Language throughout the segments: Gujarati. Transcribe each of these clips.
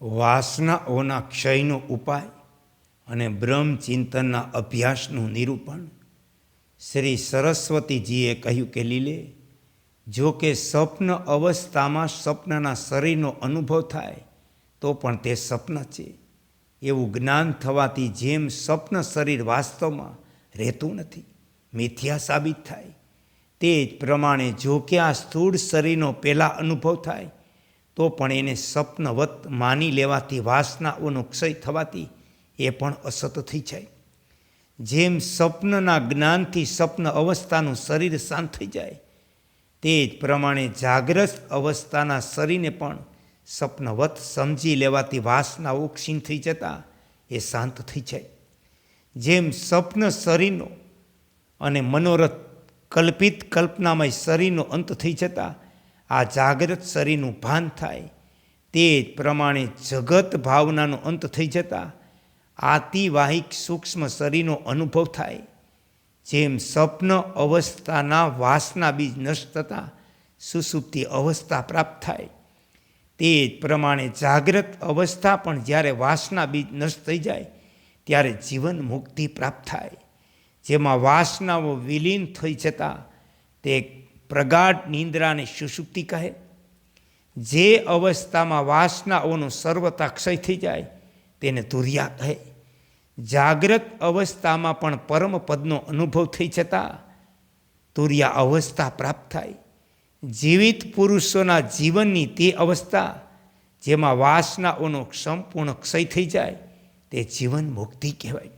વાસનાઓના ક્ષયનો ઉપાય અને બ્રહ્મચિંતનના અભ્યાસનું નિરૂપણ શ્રી સરસ્વતીજીએ કહ્યું કે લીલે, જો કે સ્વપ્ન અવસ્થામાં સ્વપ્નના શરીરનો અનુભવ થાય, તો પણ તે સ્વપ્ન છે. એવું જ્ઞાન થવાથી જેમ સ્વપ્ન શરીર વાસ્તવમાં રહેતું નથી, મિથ્યા સાબિત થાય. તે જ પ્રમાણે જો કે આ સ્થૂળ શરીરનો પહેલાં અનુભવ થાય તો પણ એને સ્વપ્નવત માની લેવાથી વાસનાઓનો ક્ષય થવાથી એ પણ અસત થઈ જાય. જેમ સ્વપ્નના જ્ઞાનથી સ્વપ્ન અવસ્થાનું શરીર શાંત થઈ જાય, તે જ પ્રમાણે જાગ્રત અવસ્થાના શરીરને પણ સ્વપ્નવત સમજી લેવાથી વાસનાઓ ક્ષીણ થઈ જતા એ શાંત થઈ જાય. જેમ સ્વપ્ન શરીરનો અને મનોરથ કલ્પિત કલ્પનામય શરીરનો અંત થઈ જતા આ જાગ્રત શરીરનું ભાન થાય, તે જ પ્રમાણે જગત ભાવનાનો અંત થઈ જતા આતિવાહિક સૂક્ષ્મ શરીરનો અનુભવ થાય. જેમ સ્વપ્ન અવસ્થાના વાસના બીજ નષ્ટ થતાં સુસુપ્તિ અવસ્થા પ્રાપ્ત થાય. તે જ પ્રમાણે જાગ્રત અવસ્થા પણ જ્યારે વાસના બીજ નષ્ટ થઈ જાય, ત્યારે જીવન મુક્તિ પ્રાપ્ત થાય. જેમાં વાસનાઓ વિલીન થઈ જતાં તે પ્રગાઢ નિંદ્રાને સુષુપ્તિ કહે. જે અવસ્થામાં વાસનાઓનો સર્વતા ક્ષય થઈ જાય, તેને તુર્યા કહે. જાગ્રત અવસ્થામાં પણ પરમ પદનો અનુભવ થઈ જતાં તુર્યા અવસ્થા પ્રાપ્ત થાય. જીવિત પુરુષોના જીવનની તે અવસ્થા, જેમાં વાસનાઓનો સંપૂર્ણ ક્ષય થઈ જાય, તે જીવન મુક્તિ કહેવાય.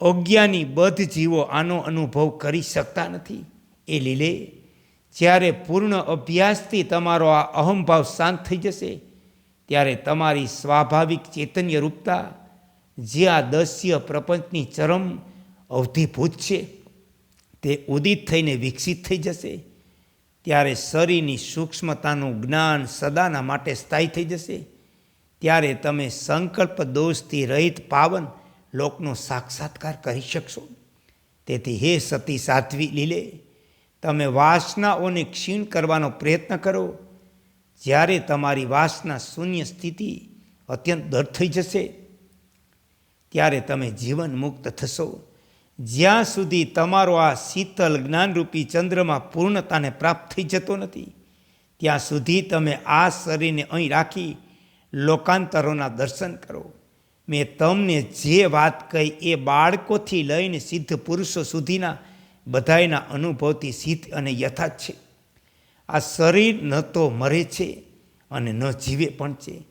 અજ્ઞાની બધ જીવો આનો અનુભવ કરી શકતા નથી. એ લીલે, જ્યારે પૂર્ણ અભ્યાસથી તમારો આ અહંભાવ શાંત થઈ જશે, ત્યારે તમારી સ્વાભાવિક ચૈતન્ય રૂપતા, જે આ દસ્ય પ્રપંચની ચરમ અવધિભૂત છે, તે ઉદિત થઈને વિકસિત થઈ જશે, ત્યારે શરીરની સૂક્ષ્મતાનું જ્ઞાન સદાના માટે સ્થાયી થઈ જશે, ત્યારે તમે સંકલ્પ દોષથી રહિત પાવન લોકનો સાક્ષાત્કાર કરી શકશો. તેથી હે સતી સાધ્વી લીલે તમે વાસનાઓને ક્ષીણ કરવાનો પ્રયત્ન કરો. જ્યારે તમારી વાસના શૂન્ય સ્થિતિ અત્યંત દર થઈ જશે, ત્યારે તમે જીવન મુક્ત થશો. જ્યાં સુધી તમારો આ શીતલ જ્ઞાનરૂપી ચંદ્રમાં પૂર્ણતાને પ્રાપ્ત થઈ જતો નથી, ત્યાં સુધી તમે આ શરીરને અહીં રાખી લોકાંતરોના દર્શન કરો. મેં તમને જે વાત કહી એ બાળકોથી લઈને સિદ્ધ પુરુષો સુધીના બધાયના અનુભવથી સિદ્ધ અને યથાર્થ છે. આ શરીર ન તો મરે છે અને ન જીવે પણ છે.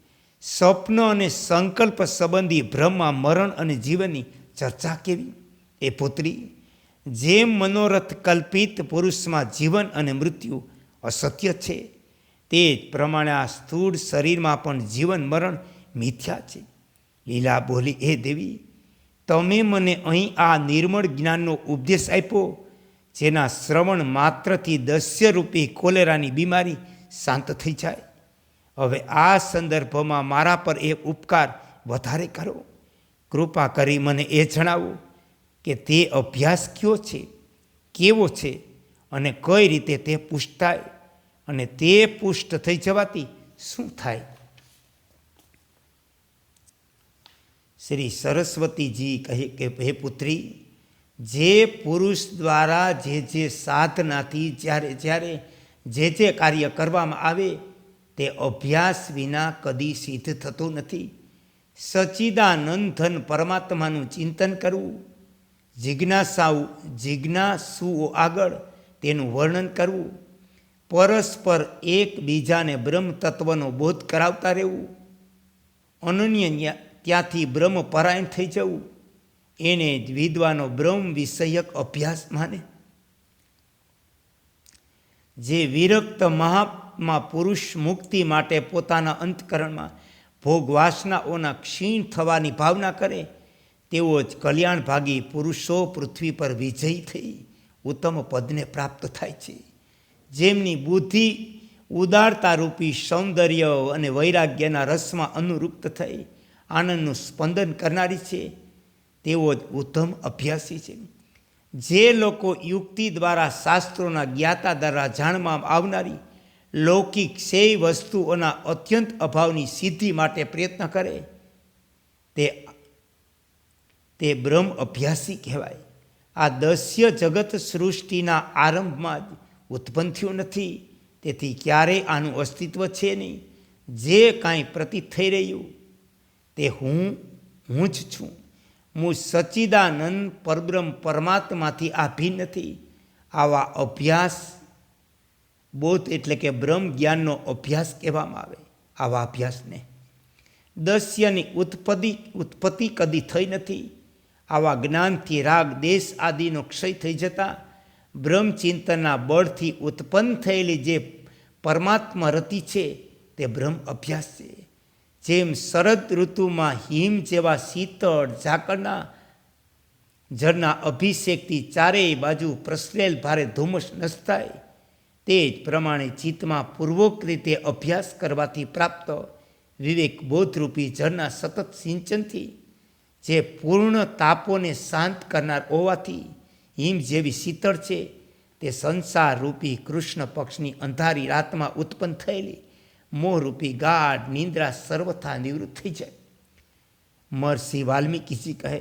સ્વપ્ન અને સંકલ્પ સંબંધી ભ્રમમાં મરણ અને જીવનની ચર્ચા કેવી? એ પુત્રી, જેમ મનોરથ કલ્પિત પુરુષમાં જીવન અને મૃત્યુ અસત્ય છે, તે જ પ્રમાણે આ સ્થૂળ શરીરમાં પણ જીવન મરણ મિથ્યા છે. લીલા બોલી, હે દેવી, તમે મને અહીં આ નિર્મળ જ્ઞાનનો ઉપદેશ આપ્યો જેના શ્રવણ માત્રથી દસ્યરૂપી કોલેરાની બીમારી શાંત થઈ જાય. હવે આ સંદર્ભમાં મારા પર એ ઉપકાર વધારે કરો. કૃપા કરી મને એ જણાવો કે તે અભ્યાસ કયો છે, કેવો છે અને કઈ રીતે તે પુષ્ટાય અને તે પુષ્ટ થઈ જવાથી શું થાય? શ્રી સરસ્વતીજી કહે કે, હે પુત્રી જે પુરુષ દ્વારા જે જે સાધનાથી જ્યારે જ્યારે જે જે કાર્ય કરવામાં આવે, તે અભ્યાસ વિના કદી સિદ્ધ થતું નથી. સચિદાનંદન પરમાત્માનું ચિંતન કરવું જિજ્ઞાસાઓ જિજ્ઞાસુઓ આગળ તેનું વર્ણન કરવું, પરસ્પર એકબીજાને બ્રહ્મ તત્વનો બોધ કરાવતા રહેવું, અનન્ય ત્યાંથી બ્રહ્મ પરાયણ થઈ જવું એને વિદ્વાનો બ્રહ્મ વિષયક અભ્યાસ માને. જે વિરક્ત મહાત્મા પુરુષ મુક્તિ માટે પોતાના અંતકરણમાં ભોગ વાસનાઓના ક્ષીણ થવાની ભાવના કરે, તેઓ જ કલ્યાણભાગી પુરુષો પૃથ્વી પર વિજય થઈ ઉત્તમ પદને પ્રાપ્ત થાય છે. જેમની બુદ્ધિ ઉદારતારૂપી સૌંદર્ય અને વૈરાગ્યના રસમાં અનુરૂપ્ત થઈ આનંદનું સ્પંદન કરનારી છે તેઓ જ ઉત્તમ અભ્યાસી છે. જે લોકો યુક્તિ દ્વારા શાસ્ત્રોના જ્ઞાતા દ્વારા જાણવામાં આવનારી લૌકિક સેય વસ્તુઓના અત્યંત અભાવની સિદ્ધિ માટે પ્રયત્ન કરે, તે તે બ્રહ્મ અભ્યાસી કહેવાય. આ દસ્ય જગત સૃષ્ટિના આરંભમાં જ ઉત્પન્ન થયું નથી. તેથી ક્યારેય આનું અસ્તિત્વ છે નહીં. જે કાંઈ પ્રતીત થઈ રહ્યું, તે હું હું જ છું. હું સચ્ચિદાનંદ પરબ્રહ્મ પરમાત્માથી આભી નથી. આવા અભ્યાસ, બોધ એટલે કે બ્રહ્મ જ્ઞાનનો અભ્યાસ કહેવામાં આવે, આવા અભ્યાસને. દસ્યની ઉત્પત્તિ ઉત્પત્તિ કદી થઈ નથી. આવા જ્ઞાનથી રાગ, દેશ આદિનો ક્ષય થઈ જતા બ્રહ્મચિંતનના બળથી ઉત્પન્ન થયેલી જે પરમાત્મા રતિ છે, તે બ્રહ્મ અભ્યાસ છે. જેમ શરદ ઋતુમાં હિમ જેવા શીતળ, ઝાકળના જળના અભિષેકથી ચારેય બાજુ પ્રસરેલ ભારે ધુમ્મસ નસતાય. તે જ પ્રમાણે ચિત્તમાં પૂર્વક રીતે અભ્યાસ કરવાથી પ્રાપ્ત વિવેક બોધરૂપી જળના સતત સિંચનથી, જે પૂર્ણ તાપોને શાંત કરનાર હોવાથી હિમ જેવી શીતળ છે. તે સંસાર રૂપી કૃષ્ણ પક્ષની અંધારી રાતમાં ઉત્પન્ન થયેલી મોહરૂપી ગાઢ નિંદ્રા સર્વથા નિવૃત્ત થઈ જાય મહર્ષિ વાલ્મીકીજી કહે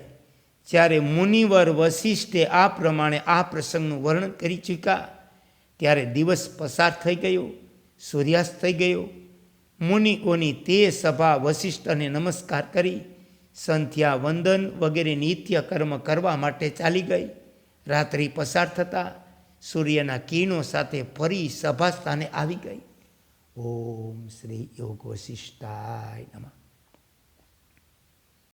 જ્યારે મુનિવર વશિષ્ઠે આ પ્રમાણે આ પ્રસંગનું વર્ણન કરી ચૂક્યા ત્યારે દિવસ પસાર થઈ ગયો સૂર્યાસ્ત થઈ ગયો મુનિકોની તે સભા વશિષ્ઠને નમસ્કાર કરી સંધ્યા વંદન વગેરે નિત્ય કર્મ કરવા માટે ચાલી ગઈ। રાત્રિ પસાર થતાં સૂર્યના કિરણો સાથે ફરી સભાસ્થાને આવી ગઈ। ઓમ શ્રી યોગ વશિષ્ઠાય નમઃ